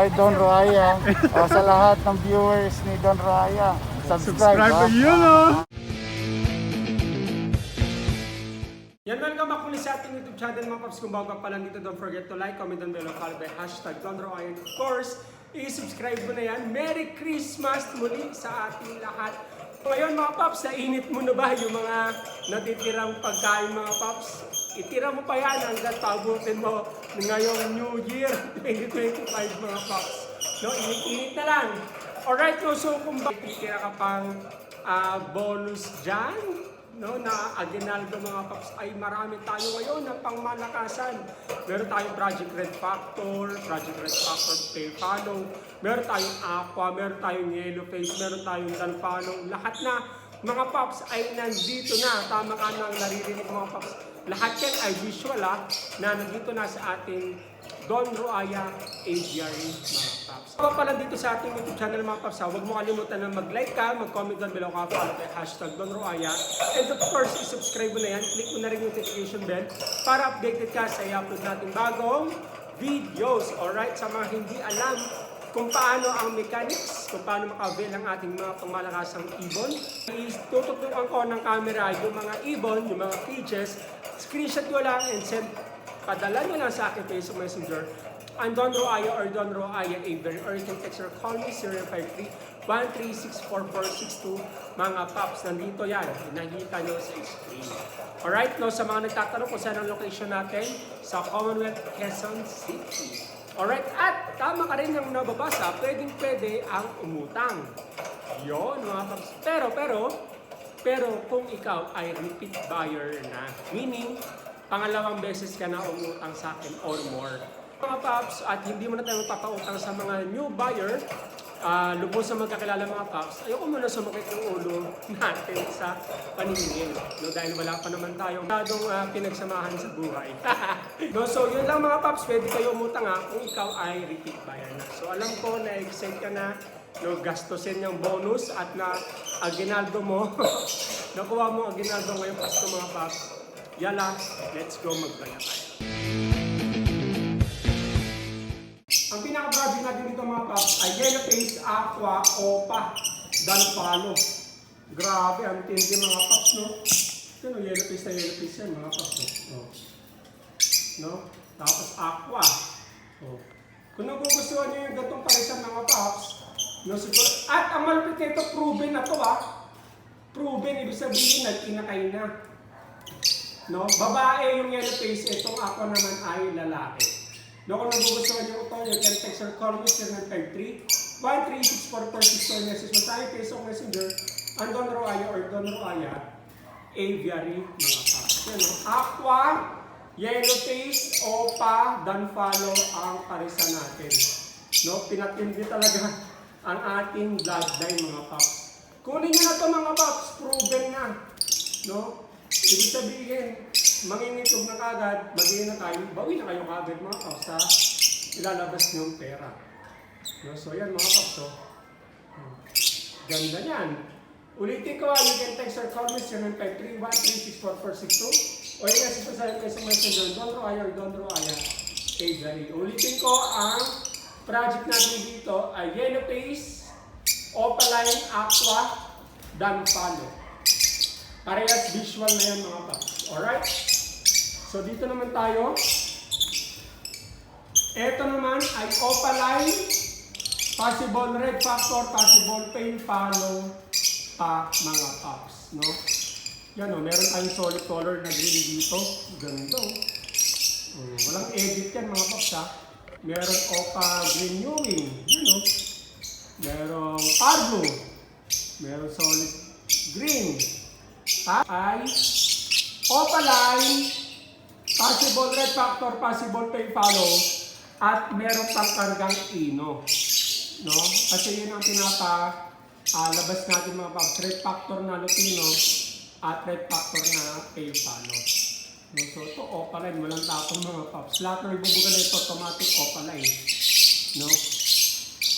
Hi Don Raya. o, sa lahat ng viewers ni Don Raya, subscribe. Subscribe ha? yun oh. Yan, welcome back ulit sa ating YouTube channel mga paps. Kung bago ka pa lang dito, don't forget to like, comment down below, follow by hashtag Don Roayan. Of course, i-subscribe mo na yan. Merry Christmas muli sa ating lahat. Ngayon mga paps, nainit mo na ba yung mga natitirang pagkain mga paps? Itira mo pa yan hanggang pabutin mo ngayong New Year 2025 mga paps. No, init-init na lang. Alright, no, so kung bakit titira ka pang ah, bonus dyan, no, na aginaldo mga paps ay marami tayo ngayon na pangmalakasan. Meron tayong Project Red Factor, Project Red Factor Pay Follow, meron tayong Aqua, meron tayong Yellow Face, meron tayong Dalpano, lahat na mga paps ay nandito na. Tama ka na ang naririnig mga paps. Lahat yan ay visual ah, na nandito na sa ating Don Roaya Aviary mga paps. Kung pa lang dito sa ating YouTube channel mga paps, ha, huwag mo kalimutan na mag-like ka, mag-comment down below ka, follow kay hashtag Don Roaya. And of course, i-subscribe mo na yan, click mo na rin yung notification bell para updated ka sa i-upload natin bagong videos. Alright, sa mga hindi alam kung paano ang mechanics, kung paano maka-avail ang ating mga pangmalakasang ibon. Itututukan ko ng camera yung mga ibon, yung mga cages, screenshot ko lang and send padala nyo lang sa akin Facebook Messenger. I'm Don Roaya or Don Roaya Avery or you can text or call me 053-1364462 mga paps, nandito yan. Nakikita nyo sa screen. Alright, no, sa mga nagtatanong kung saan ang location natin, sa Commonwealth Quezon City. Alright, at tama ka rin yung nababasa, pwedeng pwede ang umutang. Yon mga paps. Pero, pero, pero kung ikaw ay repeat buyer na, meaning, pangalawang beses ka na umutang sa akin or more. Mga paps, at hindi mo na tayo magpapautang sa mga new buyer, ah lubos sa magkakilala mga paps, ayoko muna sumakit yung ulo natin sa paningin. No, dahil wala pa naman tayong masyadong ah, pinagsamahan sa buhay. no, so yun lang mga paps, pwede kayo umutang ha kung ikaw ay repeat buyer na. So alam ko na excited ka na no, gastusin yung bonus at na aginaldo mo. Nakuha mo aginaldo ngayong Pasko mga paps. Yala, let's go magbaya tayo. Ang pinaka-project natin dito mga paps ay Yellow Face, Aqua, Opa, Danpalo. Grabe, ang tindi mga paps, no? Ito, no, yellow face na yellow face yan, mga paps, no? Oh. No? Tapos Aqua. Oh. Kung nagugustuhan nyo yung gatong parisan mga paps, no, siguro, at ang malupit nito, proven na to, ah. Proven, ibig sabihin, nag-inakay na. No? Babae yung yellow face, itong ako naman ay lalaki. No, kung nagugustuhan niyo ito, you can text or call me 753 1364464 message mo tayo Facebook Messenger ang Don Roaya or Don Roaya Aviary mga paps. Yan, no? Aqua, Yellow Face, Opa, Danfalo ang parisa natin. No, pinatindi talaga ang ating bloodline mga paps. Kunin niyo na to mga paps, proven na. No? Ibig sabihin, manginitog na kagad, magiging na tayo, bawi na kayo kagad mga paps sa ilalabas niyong pera. No? So yan mga paps, oh. Hmm. Ganda niyan. Ulitin ko, ah, you can text or call me 753-1364462 o yung message ko sa sa messenger, Don Roaya or Don Roaya Avery. Ulitin ko, ang project natin dito ay Yellow Face, Opaline, Aqua, Danpalo. Parehas visual na yan mga paps. Alright? So dito naman tayo. Ito naman ay Opaline, possible red factor, possible pain follow pa mga paps. No? Yan o, meron tayong solid color na green dito. Ganito. Um, walang edit yan mga paps ha. Meron Opa Green Ewing. Yan o. Merong Pardo. Meron solid green. Ay Opaline, possible red factor, possible pay follow, at meron pang ino. No? Kasi yun ang pinapa ah, labas natin mga paps. Red factor na lutino at red factor na pay follow. So ito opaline, walang tapon mga paps. Lahat ng ibubuga na ito automatic opaline. No?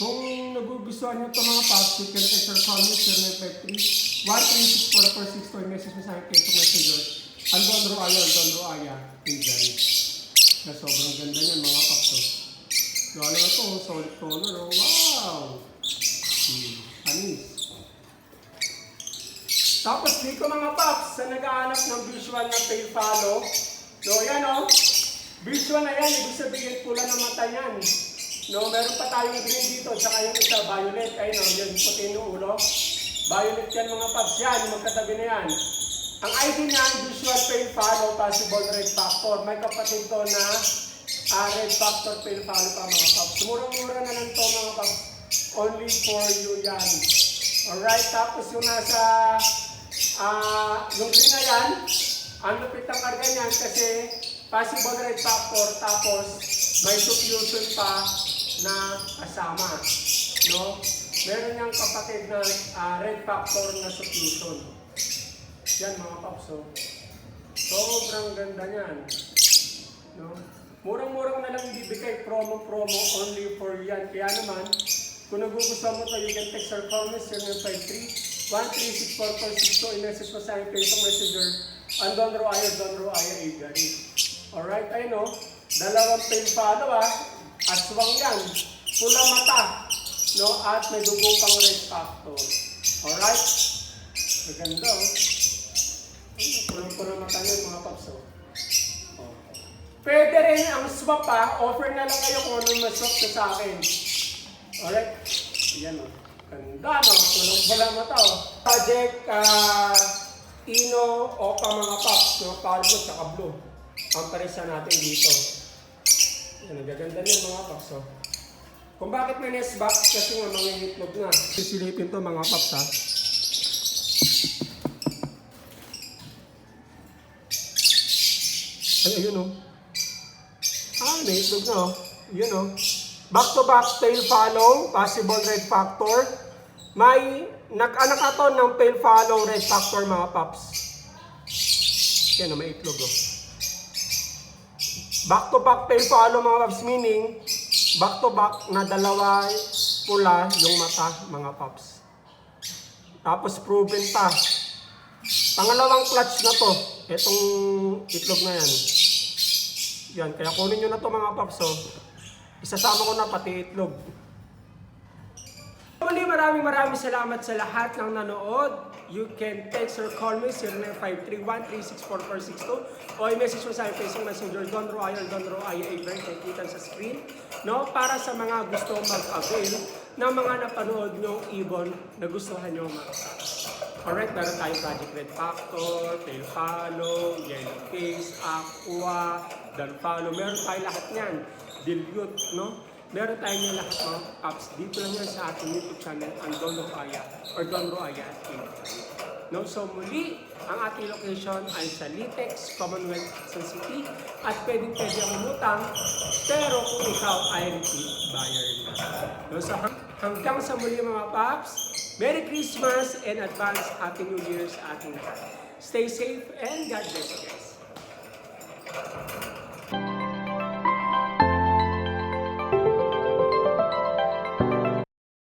Kung nagugustuhan nyo ito mga paps, you can text or call me 0953 1364462 message mo sa akin kay Messenger. Ang Don Roaya, ang Don Roaya, Gary. Na sobrang ganda niyan mga paps. oh. Lalo na to, solid color. Oh, wow! Tapos dito mga paps, sa naghahanap ng visual na pale follow. No, yan oh. Visual na yan, ibig sabihin pula ng mata yan. No, meron pa tayong green dito, tsaka yung isa, violet. Ayun oh, yun, puti yung ulo. Violet yan mga paps, yan, magkatabi na yan. Ang ID niya, visual pale follow, possible red factor. May kapatid to na ah, red factor pale follow pa mga paps. Murang-mura na lang to mga paps. Only for you yan. Alright, tapos yung nasa, ah, yung green na yan, ang lupit ng karga niyan kasi possible red factor tapos may suffusion pa na kasama. No? Meron niyang kapatid na ah, red factor na suffusion. Yan mga paps, oh. Sobrang ganda niyan. No? Murang-murang na lang bibigay promo-promo only for yan. Kaya naman, kung nagugustuhan mo to, you can text our comments 0953 1364462 i-message mo sa aking Facebook Messenger ang Don Roaya, Don Roaya Igari. Alright, I know. Dalawang pale follow ah. Aswang yan. Pula mata. No? At may dugo pang red factor. Alright? Maganda oh. Pulang-pulang mata niya mga paps oh. Oh. Pwede rin ang swap ha. Offer na lang kayo kung anong maswap sa akin. Alright? Ayan o. Ganda no. Pulang-pulang mata o. Project uh, Ino Opa mga paps. No? Cargo at blue. Ang parisa natin dito. Yan, ang gaganda niyan mga paps o. Kung bakit may nest box, kasi nga mga itlog na. Sisilipin to mga paps ha. Ay, ayun o. Ah, may itlog na o. Yun o. Back to back tail follow, possible red factor. May nag-anakaton ng tail follow red factor mga paps. Yan o, may itlog o. Back to back tail follow mga paps, meaning back to back na dalawa pula yung mata mga paps. Tapos proven pa. Pangalawang clutch na to. Itong itlog na yan. Yan, kaya kunin nyo na to mga paps. Oh. Isasama ko na pati itlog. Muli maraming maraming salamat sa lahat ng nanood. You can text or call me 0953-1364462 o i-message mo sa aking Facebook Messenger Don Roy or Don Roy Abel nakikita sa screen no para sa mga gusto mag-avail ng mga napanood nyong ibon na gustuhan nyo mga Alright, meron tayong Project Red Factor, Tail Follow, Yellow Case, Aqua, Dan Follow. Meron tayo lahat niyan. Dilute, no? Meron tayo niyan lahat mga apps. Dito lang yan sa ating YouTube channel, ang Don Roaya or Don Roaya at No? So muli, ang ating location ay sa Litex, Commonwealth, Quezon City. At pwedeng pwede ang umutang, pero kung ikaw ay repeat buyer na. No? So hang- hanggang sa muli mga paps, Merry Christmas and advance Happy New Year sa ating lahat. Stay safe and God bless you guys.